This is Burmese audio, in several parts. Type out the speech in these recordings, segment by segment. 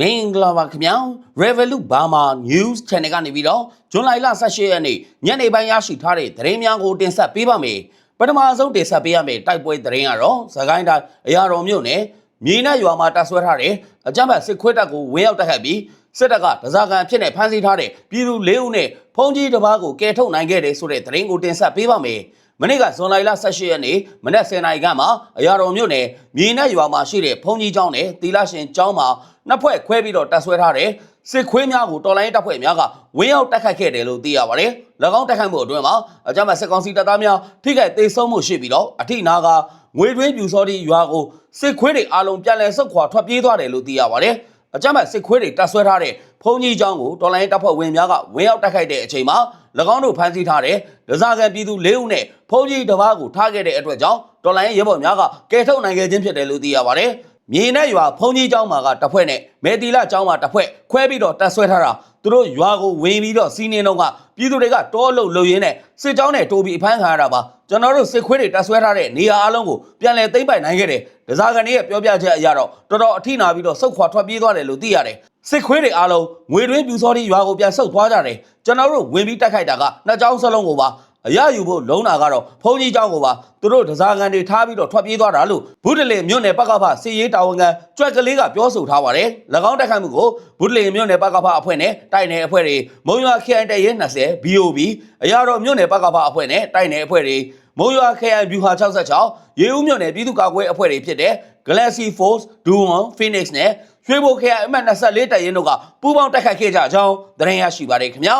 မင်္ဂလာပါခင်ဗျာ Revolut Burma News Channel ကနေပြီးတော့ဇွန်လ18ရက်နေ့ညနေပိုင်းရရှိထားတဲ့သတင်းများကိုတင်ဆက်ပေးပါမယ်ပထမဆုံးတင်ဆက်ပေးရမယ့်တိုက်ပွဲသတင်းကတော့သခိုင်းတိုင်းအရာတော်မြို့နယ်မြေနဲ့ရွာမှာတပ်ဆွဲထားတဲ့အကြမ်းဖက်စစ်ခွေးတပ်ကိုဝင်းရောက်တိုက်ခိုက်ပြီးစစ်တပ်ကဒဇာကန်ဖြစ်နေဖမ်းဆီးထားတဲ့ပြည်သူ၄ဦးနဲ့ဖုန်ကြီးတစ်ပါးကိုကယ်ထုတ်နိုင်ခဲ့တယ်ဆိုတဲ့သတင်းကိုတင်ဆက်ပေးပါမယ် မနေ့ကဇွန်လ18ရက်နေ့မနက်10:00နာရီခန့်မှာအရာတော်မြို့နယ်မြေနဲ့ရွာမှာရှိတဲ့ဖုန်ကြီးကျောင်းနဲ့သီလရှင်ကျောင်းမှာနှစ်ဖွဲ့ခွဲပြီးတော့တပ်ဆွဲထားတဲ့စစ်ခွေးများကိုတော်လိုင်းတပ်ဖွဲ့များကဝင်းရောက်တိုက်ခိုက်ခဲ့တယ်လို့သိရပါတယ်။၎င်းတိုက်ခိုက်မှုအတွင်းမှာအကြမ်းဖက်စစ်ကောင်စီတပ်သားများထိခိုက်ဒေဆုံးမှုရှိပြီးတော့အထိနာကငွေတွင်းပြူစောတိရွာကိုစစ်ခွေးတွေအလုံးပြန်လည်ဆုတ်ခွာထွက်ပြေးသွားတယ်လို့သိရပါတယ်။အကြမ်းဖက်စစ်ခွေးတွေတပ်ဆွဲထားတဲ့ဖုန်ကြီးကျောင်းကိုတော်လိုင်းတပ်ဖွဲ့ဝင်များကဝင်းရောက်တိုက်ခိုက်တဲ့အချိန်မှာ၎ င်းတို့ဖမ်းဆီးထားတဲ့ဒဇာကန်ပြည်သူ၄ဦးနဲ့ဖုန်ကြီးတစ်ပါးကိုထားခဲ့တဲ့အတွက်ကြောင့်တော်လိုင်းရဲဘော်များကကယ်ထုတ်နိုင်ခဲ့ခြင်းဖြစ်တယ်လို့သိရပါတယ်။မြေနဲ့ရွာဖုန်ကြီးကျောင်းမှာကတစ်ဖွဲ့နဲ့မေတီလာကျောင်းမှာတစ်ဖွဲ့ခွဲပြီးတော့တပ်ဆွဲထားတာသူတို့ရွာကိုဝင်ပြီးတော့စီးနေတော့ကပြည်သူတွေကတောအုပ်လုံရင်းနဲ့စစ်ကြောင်းနဲ့တိုးပြီးအဖမ်းခံရတာပါကျွန်တော်တို့စစ်ခွေးတွေတပ်ဆွဲထားတဲ့နေရာအလုံးကိုပြန်လည်သိမ်းပိုက်နိုင်ခဲ့တယ်ဒဇာကန်တွေရဲ့ပြောပြချက်အရတော့တော်တော်အထိနာပြီးတော့စုတ်ခွာထွက်ပြေးသွားတယ်လို့သိရတယ် စစ်ခွေးတွေအားလုံးငွေတွင်းပြူစောတိရွာကိုပြန်ဆုတ်သွားကြတယ်ကျွန်တော်တို့ဝင်ပြီးတိုက်ခိုက်တာကနှစ်ကြောင်းစလုံးကိုပါအရယူဖို့လုံးတာကတော့ဖုန်ကြီးเจ้าကိုပါသူတို့ဒဇာကန်တွေထားပြီးတော့ထွက်ပြေးသွားတာလို့ဘုဒ္ဓလေမြို့နယ်ပကဖစီရေးတာဝန်ခံကြွက်ကလေးကပြောဆိုထားပါတယ်၎င်းတိုက်ခိုက်မှုကိုဘုဒ္ဓလေမြို့နယ်ပကဖအဖွဲ့နဲ့တိုက်နယ်အဖွဲ့တွေမုံရွာ KI တရဲ20 BOB အရာတော်မြို့နယ်ပကဖအဖွဲ့နဲ့တိုက်နယ်အဖွဲ့တွေမုံရွာ KI ဗျူဟာ66ရေဦးမြို့နယ်ပြည်သူ့ကာကွယ်အဖွဲ့တွေဖြစ်တဲ့ Galaxy Force Duon Phoenix နဲ့ ရွှေဘို KI အမှတ်24တိုက်ရင်တို့ကပူးပေါင်းတိုက်ခိုက်ခဲ့ကြကြောင်းသတင်းရရှိပါတယ်ခင်ဗျာ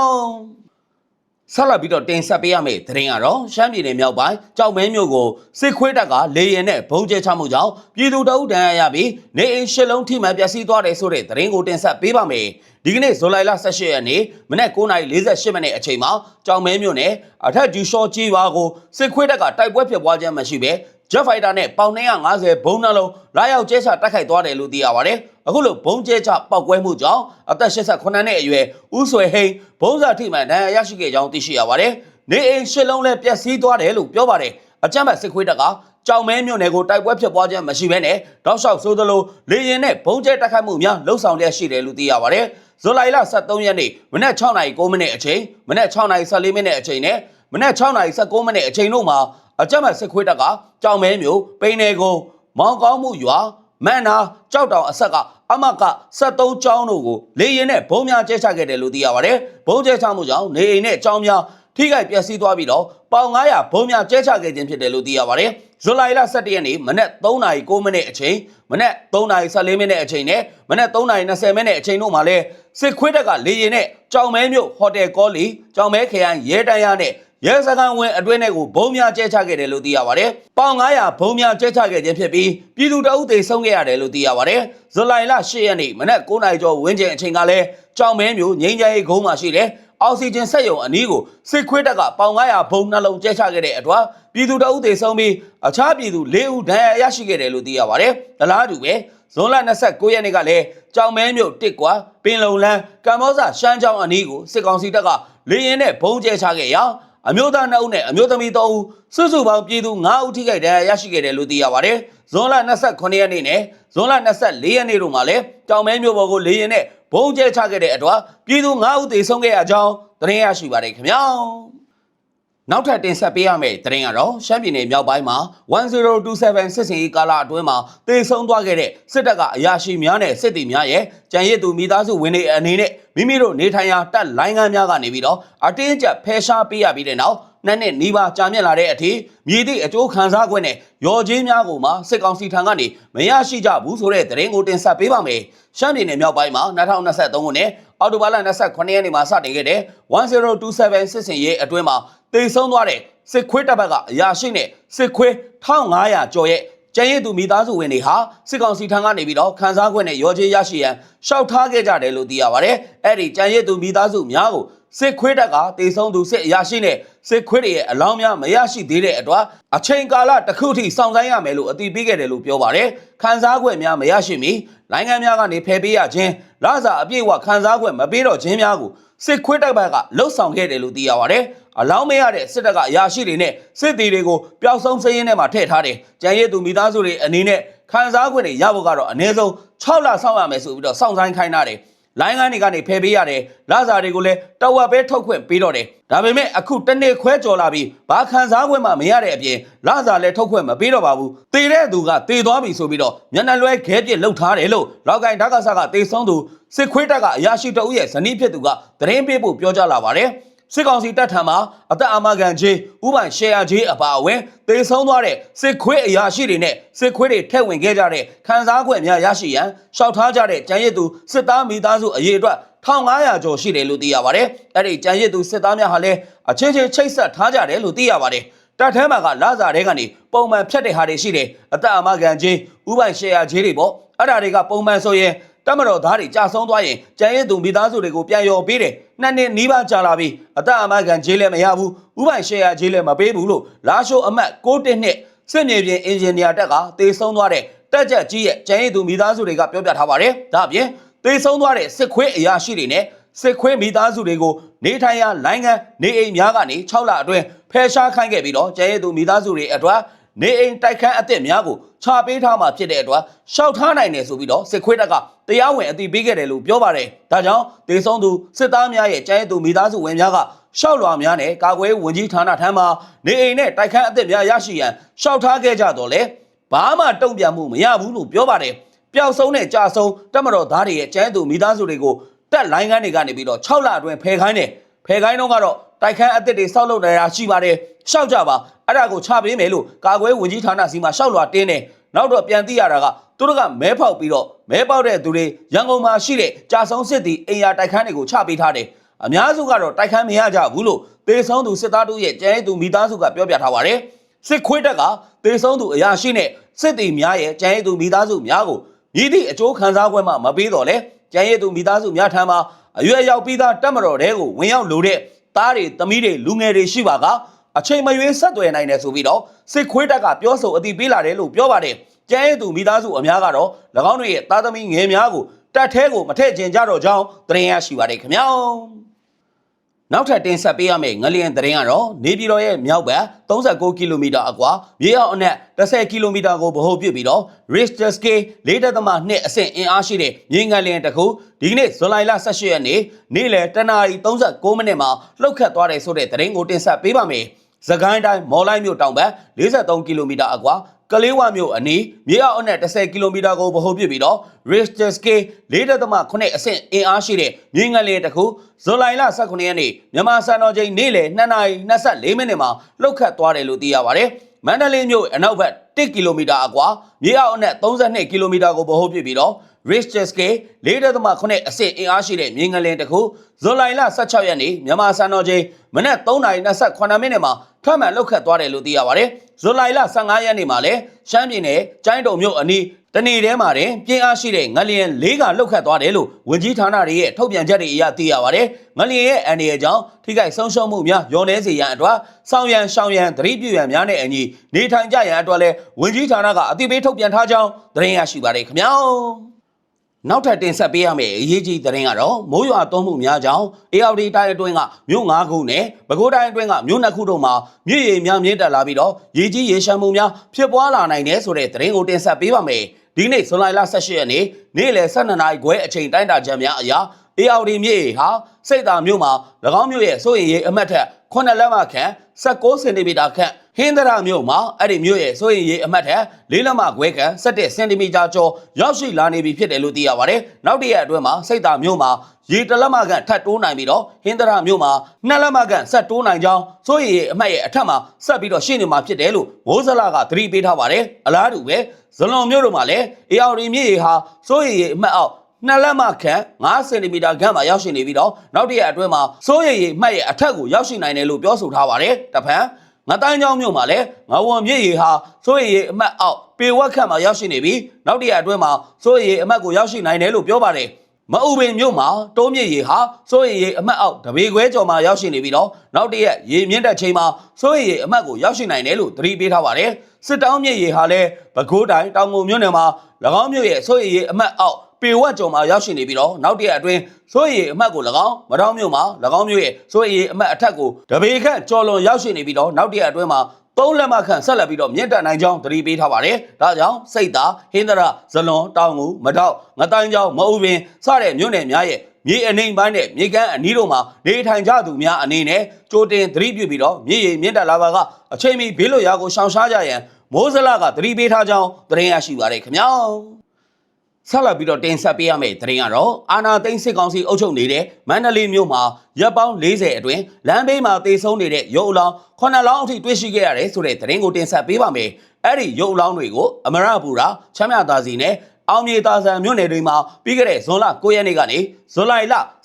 ဆက်လက်ပြီးတော့တင်ဆက်ပေးရမယ့်သတင်းကတော့ရှမ်းပြည်နယ်မြောက်ပိုင်းကြောက်မဲမြို့ကိုစစ်ခွေးတပ်ကလေရင်နဲ့ဘုံကျဲချမှုကြောင့်ပြည်သူတအုပ်တန်းရရပြီးနေအိမ်ရှစ်လုံးထိမှန်ပျက်စီးသွားတယ်ဆိုတဲ့သတင်းကိုတင်ဆက်ပေးပါမယ်ဒီကနေ့ဇူလိုင်လ18ရက်နေ့မနက်9:48မိနစ်အချိန်မှာကြောက်မဲမြို့နယ်အထက်ကျူရှော့ကြီးရွာကိုစစ်ခွေးတပ်ကတိုက်ပွဲဖြစ်ပွားခြင်းမရှိဘဲ Jet Fighter နဲ့ပေါင်250ဘုံနှလုံးလာရောက်ကျဲချတိုက်ခိုက်သွားတယ်လို့သိရပါတယ်။အခုလိုဘုံကျဲချပောက်ကွဲမှုကြောင့်အသက်88နှစ်အရွယ်ဦးဆွေဟိန်ဘုံစာထိမှန်ဒဏ်ရာရရှိခဲ့ကြောင်းသိရှိရပါတယ်။နေအိမ်ရှစ်လုံးလည်းပျက်စီးသွားတယ်လို့ပြောပါတယ်။အကြမ်းဖက်စစ်ခွေးတပ်ကကြောင်မဲမြို့နယ်ကိုတိုက်ပွဲဖြစ်ပွားခြင်းမရှိဘဲနဲ့တောက်လျှောက်ဆိုးသလိုလေရင်နဲ့ဘုံကျဲတိုက်ခိုက်မှုများလှုပ်ဆောင်လျက်ရှိတယ်လို့သိရပါတယ်။ဇူလိုင်လ23ရက်နေ့မနက်6:09မိနစ်အချိန်မနက်6:14မိနစ်အချိန်နဲ့မနက်6:19မိနစ်အချိန်တို့မှာအကြမ်းဖက်စစ်ခွေးတပ်ကကြောင်မဲမြို့ပိန်းနယ်ကိုမောင်ကောင်းမှုရွာမန်နာကြောက်တောင်အဆက်ကအမက73ကျောင်းတို့ကိုလေရင်နဲ့ဘုံများကျဲချခဲ့တယ်လို့သိရပါတယ်။ဘုံကျဲချမှုကြောင့်နေအိမ်နဲ့ကျောင်းများထိခိုက်ပျက်စီးသွားပြီးတော့ပေါင်900ဘုံများကျဲချခဲ့ခြင်းဖြစ်တယ်လို့သိရပါတယ်။ဇူလိုင်လ17ရက်နေ့မနက်3:09မိနစ်အချိန်မနက်3:14မိနစ်အချိန်နဲ့မနက်3:20မိနစ်အချိန်တို့မှာလဲစစ်ခွေးတပ်ကလေရင်နဲ့ကြောင်မဲမြို့ဟိုတယ်ကောလီကြောင်မဲခရိုင်ရဲတန်းရနဲ့ ရဲစခန်းဝင်အတွင်းထဲကိုဘုံများကျဲချခဲ့တယ်လို့သိရပါတယ်။ပေါင်900ဘုံများကျဲချခဲ့ခြင်းဖြစ်ပြီးပြည်သူတအုပ်တွေဆုံးခဲ့ရတယ်လို့သိရပါတယ်။ဇူလိုင်လ10ရက်နေ့မနက်9:00နာရီကျော်ဝန်းကျင်အချိန်ကလည်းကြောင်မဲမျိုးငိမ့်ကြဲရေးဂုံးမှာရှိတဲ့အောက်ဆီဂျင်စက်ရုံအနီးကိုစစ်ခွေးတပ်ကပေါင်900ဘုံနှလုံးကျဲချခဲ့တဲ့အတွက်ပြည်သူတအုပ်တွေဆုံးပြီးအခြားပြည်သူ၄ဦးဒဏ်ရာရရှိခဲ့တယ်လို့သိရပါတယ်။ဒလားတူပဲဇွန်လ29ရက်နေ့ကလည်းကြောင်မဲမြို့တစ်ကွာပင်လုံလန်းကမ္ဘောဇရှမ်းကျောင်းအနီးကိုစစ်ကောင်စီတပ်ကလေရင်နဲ့ဘုံကျဲချခဲ့ရာ အမျိုးသား2ဦးနဲ့အမျိုးသမီး3ဦးစုစုပေါင်းပြည်သူ9ဦးထိခိုက်ဒဏ်ရာရရှိခဲ့တယ်လို့သိရပါတယ်။ဇွန်လ29ရက်နေ့နဲ့ဇွန်လ24ရက်နေ့တို့မှာလည်းတောင်မဲမြို့ပေါ်ကိုလေရင်နဲ့ဘုံကျဲချခဲ့တဲ့အတွက်ပြည်သူ9ဦးသေဆုံးခဲ့ရကြောင်းသတင်းရရှိပါတယ်ခင်ဗျာ။ နောက်ထပ်တင်ဆက်ပေးရမယ့်သတင်းကတော့ရှမ်းပြည်နယ်မြောက်ပိုင်းမှာ1027စစ်စင်ရေးကာလအတွင်းမှာတေဆုံးသွားခဲ့တဲ့စစ်တပ်ကအရာရှိများနဲ့စစ်သည်များရဲ့ကြံရစ်သူမိသားစုဝင်တွေအနေနဲ့မိမိတို့နေထိုင်ရာတပ်လိုင်းကမ်းများကနေပြီးတော့အတင်းကျပ်ဖယ်ရှားပေးရပြီးတဲ့နောက် နှစ်နှစ်နီးပါးကြာမြင့်လာတဲ့အထိမြည်သည့်အကျိုးခံစား권နဲ့ရော်ချင်းများကိုမှစစ်ကောင်စီထံကနေမရရှိကြဘူးဆိုတဲ့သတင်းကိုတင်ဆက်ပေးပါမယ်။ရှမ်းပြည်နယ်မြောက်ပိုင်းမှာ2023ခုနှစ်အောက်တိုဘာလ29ရက်နေ့မှာစတင်ခဲ့တဲ့1027စစ်စင်ရေးအတွင်းမှာတေဆုံးသွားတဲ့စစ်ခွေးတပ်ဘက်ကအရာရှိနဲ့စစ်ခွေး1500ကျော်ရဲ့ကျန်ရည်သူမိသားစုဝင်တွေဟာစစ်ကောင်စီထံကနေပြီးတော့ခန်းစားခွင့်နဲ့ရောချေရရှိရန်ရှောက်ထားခဲ့ကြတယ်လို့သိရပါတယ်။အဲ့ဒီကျန်ရည်သူမိသားစုများကို စစ်ခွေးတပ်ကတေဆုံးသူစစ်အရာရှိနဲ့စစ်ခွေးတွေရဲ့အလောင်းများမရရှိသေးတဲ့အတွက်အချိန်ကာလတစ်ခုထိစောင့်ဆိုင်းရမယ်လို့အတိပေးခဲ့တယ်လို့ပြောပါတယ်။ခန်းစားခွင့်များမရရှိမီနိုင်ငံများကနေဖယ်ပေးရခြင်းလစာအပြည့်အဝခန်းစားခွင့်မပေးတော့ခြင်းများကိုစစ်ခွေးတပ်ဘက်ကလှုပ်ဆောင်ခဲ့တယ်လို့သိရပါတယ်။အလောင်းမရတဲ့စစ်တပ်ကအရာရှိတွေနဲ့စစ်သည်တွေကိုပျောက်ဆုံးစည်ရင်းထဲမှာထည့်ထားတယ်။ကြံရည်သူမိသားစုတွေအနေနဲ့ခခံစား권တွေရဖို့ကတော့အနည်းဆုံး6လစောင့်ရမယ်ဆိုပြီးတော့စောင့်ဆိုင်ခိုင်းထားတယ် လိုင်းကန်းတွေကနေဖယ်ပေးရတယ်လစာတွေကိုလည်းတဝက်ပဲထုတ်ခွင့်ပေးတော့တယ်ဒါပေမဲ့အခုတစ်နေ့ခွဲကြော်လာပြီးဘာခံစား권မှမရတဲ့အပြင်လစာလည်းထုတ်ခွင့်မပေးတော့ပါဘူးတည်တဲ့သူကတည်သွားပြီဆိုပြီးတော့မျက်နှာလွဲခဲပြစ်လှုပ်ထားတယ်လို့လောက်ကိုင်းဓာတ်ကဆကတေဆုံးသူစစ်ခွေးတက်ကအရာရှိတအုပ်ရဲ့ဇနီးဖြစ်သူကသတင်းပေးဖို့ပြောကြားလာပါတယ် စစ်ကောင်စီတပ်ထံမှာအသက်အာမခံခြင်းဥပိုင်ရှယ်ယာခြင်းအပါအဝင်တေဆုံးသွားတဲ့စစ်ခွေးအရာရှိတွေနဲ့စစ်ခွေးတွေထည့်ဝင်ခဲ့ကြတဲ့ခံစား권များရရှိရန်ရှောက်ထားကြတဲ့ကြံရည်သူစစ်သားမိသားစုအရေးအတွက်1500ကျော်ရှိတယ်လို့သိရပါတယ်။အဲ့ဒီကြံရည်သူစစ်သားများဟာလည်းအချင်းချင်းချိတ်ဆက်ထားကြတယ်လို့သိရပါတယ်။တပ်ထဲမှာကလာစာတွေကနေပုံမှန်ဖြတ်တဲ့ဟာတွေရှိတယ်။အသက်အာမခံခြင်းဥပိုင်ရှယ်ယာခြင်းတွေပေါ့။အဲ့ဒါတွေကပုံမှန်ဆိုရင် တမတော်သားတွေကြာဆုံးသွားရင်ကျန်ရည်သူမိသားစုတွေကိုပြန်ရော်ပေးတယ်နှစ်နှစ်နီးပါးကြာလာပြီအသက်အမခံကြေးလည်းမရဘူးဥပိုင်ရှယ်ယာကြေးလည်းမပေးဘူးလို့လာရှိုးအမတ်6တစ်နှစ်စစ်မြေပြင်အင်ဂျင်နီယာတက်ကတေဆုံးသွားတဲ့တက်ကြက်ကြီးရဲ့ကျန်ရည်သူမိသားစုတွေကပြောပြထားပါတယ်ဒါအပြင်တေဆုံးသွားတဲ့စစ်ခွေးအရာရှိတွေနဲ့စစ်ခွေးမိသားစုတွေကိုနေထိုင်ရာလိုင်းကန်နေအိမ်များကနေ6လအတွင်းဖယ်ရှားခိုင်းခဲ့ပြီးတော့ကျန်ရည်သူမိသားစုတွေအတွက် နေအိမ်တိုက်ခန်းအသစ်များကိုချပေးထားမှာဖြစ်တဲ့အတွက်ရှောက်ထားနိုင်တယ်ဆိုပြီးတော့စစ်ခွေးတက်ကတရားဝင်အသိပေးခဲ့တယ်လို့ပြောပါတယ်။ဒါကြောင့်ဒေဆုံးသူစစ်သားများရဲ့ကျန်းရည်သူမိသားစုဝင်များကရှောက်လွာများနဲ့ကာကွယ်ဝင်ကြီးဌာနထံမှနေအိမ်နဲ့တိုက်ခန်းအသစ်များရရှိရန်ရှောက်ထားခဲ့ကြတော့လေဘာမှတုံ့ပြန်မှုမရဘူးလို့ပြောပါတယ်။ပျောက်ဆုံးတဲ့ကြာဆုံးတက်မတော်သားတွေရဲ့ကျန်းရည်သူမိသားစုတွေကိုတက်လိုင်းကန်းတွေကနေပြီးတော့6လအတွင်းဖယ်ခိုင်းတယ်။ ဖယ်ခိုင်းတော့ကတော့တိုက်ခန်းအသစ်တွေဆောက်လုပ်နေတာရှိပါတယ်။ရှောက်ကြပါအဲ့ဒါကိုချပေးမယ်လို့ကာကွယ်ဝင်ကြီးဌာနစီမှာရှောက်လွာတင်းတယ်နောက်တော့ပြန်သိရတာကသူတို့ကမဲဖောက်ပြီးတော့မဲပေါက်တဲ့သူတွေရန်ကုန်မှာရှိတဲ့ကြာဆုံးစစ်တီအိမ်ယာတိုက်ခန်းတွေကိုချပေးထားတယ်အများစုကတော့တိုက်ခန်းမရကြဘူးလို့သေဆုံးသူစစ်သားတို့ရဲ့ကျန်းရည်သူမိသားစုကပြောပြထားပါတယ်စစ်ခွေးတက်ကသေဆုံးသူအရာရှိနဲ့စစ်တီများရဲ့ကျန်းရည်သူမိသားစုများကိုမြည်သည့်အကျိုးခံစား권မှမပေးတော့လဲကျန်းရည်သူမိသားစုများထံမှာ အရွယ်ရောက်ပြီးသားတက်မတော်တဲကိုဝင်ရောက်လို့တဲ့သားတွေသမီးတွေလူငယ်တွေရှိပါကအချိန်မရွေးဆက်သွယ်နိုင်တယ်ဆိုပြီးတော့စစ်ခွေးတက်ကပြောဆိုအသိပေးလာတယ်လို့ပြောပါတယ်ကျန်းရည်သူမိသားစုအများကတော့၎င်းတို့ရဲ့သားသမီးငယ်များကိုတက်ထဲကိုမထည့်ကျင်ကြတော့ကြောင်းသတင်းရရှိပါတယ်ခင်ဗျာ နောက်ထပ်တင်ဆက်ပေးရမယ့်ငလျင်သတင်းကတော့နေပြည်တော်ရဲ့မြောက်ဘက်39ကီလိုမီတာအကွာမြေအောက်အနက်10ကီလိုမီတာကိုဗဟိုပြုပြီးတော့ Richter scale 4.2အဆင့်အင်အားရှိတဲ့မြေငလျင်တစ်ခုဒီကနေ့ဇူလိုင်လ18ရက်နေ့နေ့လယ်တနာရီ39မိနစ်မှာလှုပ်ခတ်သွားတယ်ဆိုတဲ့သတင်းကိုတင်ဆက်ပေးပါမယ်။စကိုင်းတိုင်းမော်လိုက်မြို့တောင်ဘက်43ကီလိုမီတာအကွာ ကလေးဝမြို့အနီးမြေအောက်အနက်10ကီလိုမီတာကိုဗဟိုပြုပြီးတော့ Richter scale 4.8အဆင့်အင်အားရှိတဲ့မြေငလျင်တစ်ခုဇူလိုင်လ18ရက်နေ့မြန်မာစံတော်ချိန်နေ့လယ်2:24မိနစ်မှာလှုပ်ခတ်သွားတယ်လို့သိရပါတယ်။မန္တလေးမြို့အနောက်ဘက်1ကီလိုမီတာအကွာမြေအောက်အနက်32ကီလိုမီတာကိုဗဟိုပြုပြီးတော့ Richter scale 4.8အဆင့်အင်အားရှိတဲ့မြေငလျင်တစ်ခုဇူလိုင်လ16ရက်နေ့မြန်မာစံတော်ချိန်မနက်3:28မိနစ်မှာ ထွက်မှန်လောက်ခတ်သွားတယ်လို့သိရပါတယ်။ဇူလိုင်လ15ရက်နေ့မှာလည်းရှမ်းပြည်နယ်ကျိုင်းတုံမြို့အနီးတနေ့တည်းမှာတင်ပြင်းအားရှိတဲ့ငလျင်၄ကလောက်ခတ်သွားတယ်လို့ဝန်ကြီးဌာနတွေရဲ့ထုတ်ပြန်ချက်တွေအရသိရပါတယ်။ငလျင်ရဲ့အန်ဒီရဲ့ကြောင့်ထိခိုက်ဆုံးရှုံးမှုများရောနေစေရန်အတွက်စောင်းရန်ရှောင်းရန်သတိပြုရန်များနဲ့အညီနေထိုင်ကြရန်အတွက်လည်းဝန်ကြီးဌာနကအသိပေးထုတ်ပြန်ထားကြောင်းသတင်းရရှိပါတယ်ခင်ဗျာ။ နောက်ထပ်တင်ဆက်ပေးရမယ့်အရေးကြီးသတင်းကတော့မိုးရွာသွန်းမှုများကြောင့် ARD တိုင်းအတွင်းကမြို့၅ခုနဲ့ပဲခူးတိုင်းအတွင်းကမြို့၂ခုတို့မှာမြစ်ရေများမြင့်တက်လာပြီးတော့ရေကြီးရေရှမ်းမှုများဖြစ်ပွားလာနိုင်တယ်ဆိုတဲ့သတင်းကိုတင်ဆက်ပေးပါမယ်။ဒီနေ့ဇွန်လ18ရက်နေ့နေ့လယ်12နာရီခွဲအချိန်တိုင်းတာချက်များအရာ ARD မြစ်ရေဟာစိတ်သာမြို့မှာ၎င်းမြို့ရဲ့စိုးရင်ရေအမတ်ထက်9လက်မခန့်16စင်တီမီတာခန့် ဟင်းသရမြို့မှာအဲ့ဒီမြို့ရဲ့စိုးရင်ရေအမတ်ထက်၄လက်မခွဲခန့်17စင်တီမီတာကျော်ရောက်ရှိလာနေပြီဖြစ်တယ်လို့သိရပါတယ်။နောက်တစ်ရက်အတွင်းမှာစိတ်သာမြို့မှာရေတလက်မခန့်ထပ်တိုးနိုင်ပြီးတော့ဟင်းသရမြို့မှာနှစ်လက်မခန့်ဆက်တိုးနိုင်ကြောင်းစိုးရင်ရေအမတ်ရဲ့အထက်မှာဆက်ပြီးတော့ရှင်းနေမှာဖြစ်တယ်လို့မိုးစလာကသတိပေးထားပါတယ်။အလားတူပဲဇလွန်မြို့တို့မှာလည်း AR မြစ်ရေဟာစိုးရင်ရေအမတ်အောက်နှစ်လက်မခန့်9စင်တီမီတာခန့်မှာရောက်ရှိနေပြီးတော့နောက်တစ်ရက်အတွင်းမှာစိုးရိမ်ရိပ်မှတ်ရဲ့အထက်ကိုရောက်ရှိနိုင်တယ်လို့ပြောဆိုထားပါတယ်။တဖန် ငတိုင်းချောင်းမြို့မှာလည်းငဝွန်မြစ်ရေဟာစိုးရိမ်ရိပ်အမှတ်အောက်ပေဝက်ခန့်မှာရောက်ရှိနေပြီးနောက်တစ်ရက်အတွင်းမှာစိုးရိမ်ရိပ်အမှတ်ကိုရောက်ရှိနိုင်တယ်လို့ပြောပါတယ်။မအူပင်မြို့မှာတိုးမြစ်ရေဟာစိုးရိမ်ရေအမှတ်အောက်တပေခွဲကျော်မှာရောက်ရှိနေပြီးတော့နောက်တစ်ရက်ရေမြင့်တဲ့ချိန်မှာစိုးရိမ်ရေအမှတ်ကိုရောက်ရှိနိုင်တယ်လို့သတိပေးထားပါတယ်စစ်တောင်းမြစ်ရေဟာလည်းပဲခူးတိုင်းတောင်ငုံမြို့နယ်မှာ၎င်းမြို့ရဲ့စိုးရိမ်ရေအမှတ်အောက် ပေဝက်ကျော်မှာရောက်ရှိနေပြီးတော့နောက်တစ်ရက်အတွင်းစိုးရိမ်အမှတ်ကို၎င်းမတော်မြို့မှာ၎င်းမြို့ရဲ့စိုးရိမ်အမှတ်အထက်ကိုတပေခန့်ကျော်လွန်ရောက်ရှိနေပြီးတော့နောက်တစ်ရက်အတွင်းမှာသုံးလက်မခန့်ဆက်လက်ပြီးတော့မြင့်တက်နိုင်ကြောင်းသတိပေးထားပါတယ်။ဒါကြောင့်စိတ်သာဟင်းသရဇလွန်တောင်ငူမတော့ငတိုင်းကြောင်းမအူပင်စတဲ့မြို့နယ်များရဲ့မြေအနေပိုင်းနဲ့မြေကမ်းအနီးတို့မှာနေထိုင်ကြသူများအနေနဲ့ကြိုတင်သတိပြုပြီးတော့မြေရီမြင့်တက်လာပါကအချိန်မီဘေးလွတ်ရာကိုရှောင်ရှားကြရန်မိုးစလကသတိပေးထားကြောင်းသတင်းရရှိပါတယ်ခင်ဗျာ။ ဆက်လက်ပြီးတော့တင်ဆက်ပေးရမယ့်သတင်းကတော့အာနာသိန်းစစ်ကောင်စီအုပ်ချုပ်နေတဲ့မန္တလေးမြို့မှာရပ်ပေါင်း40အတွင်းလမ်းဘေးမှာတေဆုံးနေတဲ့ရုပ်အလောင်းခုနှစ်လောင်းအထိတွေ့ရှိခဲ့ရတယ်ဆိုတဲ့သတင်းကိုတင်ဆက်ပေးပါမယ်။အဲ့ဒီရုပ်အလောင်းတွေကိုအမရပူရာချမ်းမြသာစီနဲ့အောင်မြေသာဆန်မြို့နယ်တွေမှာပြီးခဲ့တဲ့ဇွန်လ9ရက်နေ့ကနေဇွန်လလ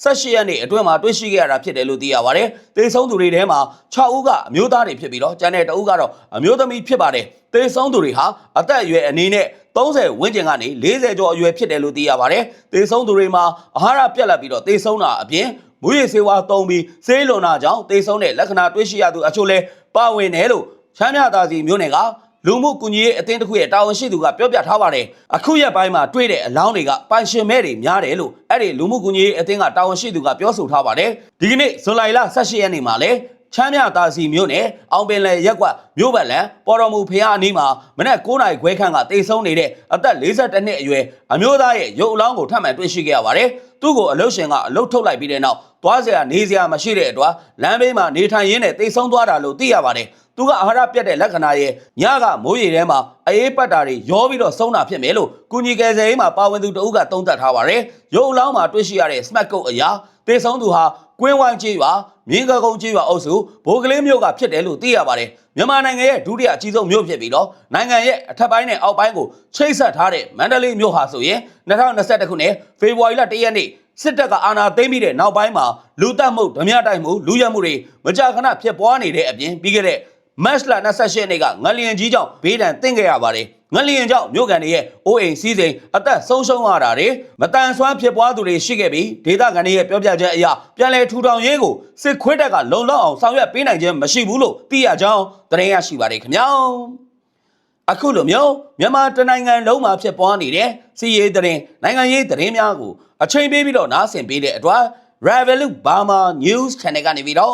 18ရက်နေ့အတွင်းမှာတွေ့ရှိခဲ့ရတာဖြစ်တယ်လို့သိရပါတယ်။တေဆုံးသူတွေထဲမှာ6ဦးကအမျိုးသားတွေဖြစ်ပြီးတော့ကျန်တဲ့2ဦးကတော့အမျိုးသမီးဖြစ်ပါတယ်။တေဆုံးသူတွေဟာအသက်အရွယ်အနေနဲ့ 30ဝန်းကျင်ကနေ40ကျော်အရွယ်ဖြစ်တယ်လို့သိရပါတယ်။တေဆုံးသူတွေမှာအာဟာရပြက်လက်ပြီးတော့တေဆုံးတာအပြင်မူရည်စေဝါသုံးပြီးဆေးလွန်တာကြောင့်တေဆုံးတဲ့လက္ခဏာတွေ့ရှိရသူအချို့လဲပါဝင်တယ်လို့ချမ်းမြသာစီမျိုးနယ်ကလူမှုကူညီရေးအသင်းတစ်ခုရဲ့တာဝန်ရှိသူကပြောပြထားပါတယ်။အခုရက်ပိုင်းမှာတွေ့တဲ့အလောင်းတွေကပိုင်ရှင်မဲ့တွေများတယ်လို့အဲ့ဒီလူမှုကူညီရေးအသင်းကတာဝန်ရှိသူကပြောဆိုထားပါတယ်။ဒီကနေ့ဇွန်လ18ရက်နေ့မှာလဲ ချမ်းမြသာစီမြို့နယ်အောင်ပင်လယ်ရက်ကွက်မြို့ပတ်လန်ပေါ်တော်မူဖះအနီးမှာမနက်9နာရီခွဲခန့်ကတေဆုံးနေတဲ့အသက်42နှစ်အရွယ်အမျိုးသားရဲ့ရုပ်အလောင်းကိုထပ်မံတွေ့ရှိခဲ့ရပါတယ်။သူ့ကိုအလုတ်ရှင်ကအလုတ်ထုတ်လိုက်ပြီးတဲ့နောက်သွားစရာနေစရာမရှိတဲ့အတွက်လမ်းဘေးမှာနေထိုင်ရင်းနဲ့တေဆုံးသွားတာလို့သိရပါတယ်။သူကအာဟာရပြတ်တဲ့လက္ခဏာရဲ့ညကမိုးရေထဲမှာအေးပတ်တာတွေရောပြီးတော့ဆုံးတာဖြစ်မယ်လို့ကုညီကယ်ဆယ်ရေးမှာပါဝင်သူတဦးကသုံးသပ်ထားပါတယ်။ရုပ်အလောင်းမှာတွေ့ရှိရတဲ့ smart code အရာ တေဆုံးသူဟာကွင်းဝိုင်းကြီးရွာမြင်းကကုန်းကြီးရွာအုပ်စုဘိုးကလေးမြို့ကဖြစ်တယ်လို့သိရပါတယ်မြန်မာနိုင်ငံရဲ့ဒုတိယအကြီးဆုံးမြို့ဖြစ်ပြီးတော့နိုင်ငံရဲ့အထက်ပိုင်းနဲ့အောက်ပိုင်းကိုချိတ်ဆက်ထားတဲ့မန္တလေးမြို့ဟာဆိုရင်2021ခုနှစ်ဖေဖော်ဝါရီလ1ရက်နေ့စစ်တပ်ကအာဏာသိမ်းပြီးတဲ့နောက်ပိုင်းမှာလူတက်မှုဓမြတိုက်မှုလူရဲမှုတွေမကြာခဏဖြစ်ပွားနေတဲ့အပြင်ပြီးခဲ့တဲ့ မတ်လ28ရက်နေ့ကငလျင်ကြီးကြောင့်ဘေးဒဏ်သင့်ခဲ့ရပါတယ်ငလျင်ကြောင့်မြို့ကန်တွေရဲ့အိုးအိမ်စီးစိမ်အသက်ဆုံးရှုံးရတာတွေမတန်ဆွမ်းဖြစ်ပွားသူတွေရှိခဲ့ပြီးဒေသခံတွေရဲ့ပြောပြချက်အရပြန်လည်ထူထောင်ရေးကိုစစ်ခွေးတပ်ကလုံလောက်အောင်ဆောင်ရွက်ပေးနိုင်ခြင်းမရှိဘူးလို့သိရကြောင်းသတင်းရရှိပါတယ်ခင်ဗျာအခုလိုမျိုးမြန်မာတနိုင်ငံလုံးမှာဖြစ်ပွားနေတဲ့စီးရေးသတင်းနိုင်ငံရေးသတင်းများကိုအချိန်ပေးပြီးတော့နားဆင်ပေးတဲ့အတွက် Revolut Burma News Channel ကနေပြီးတော့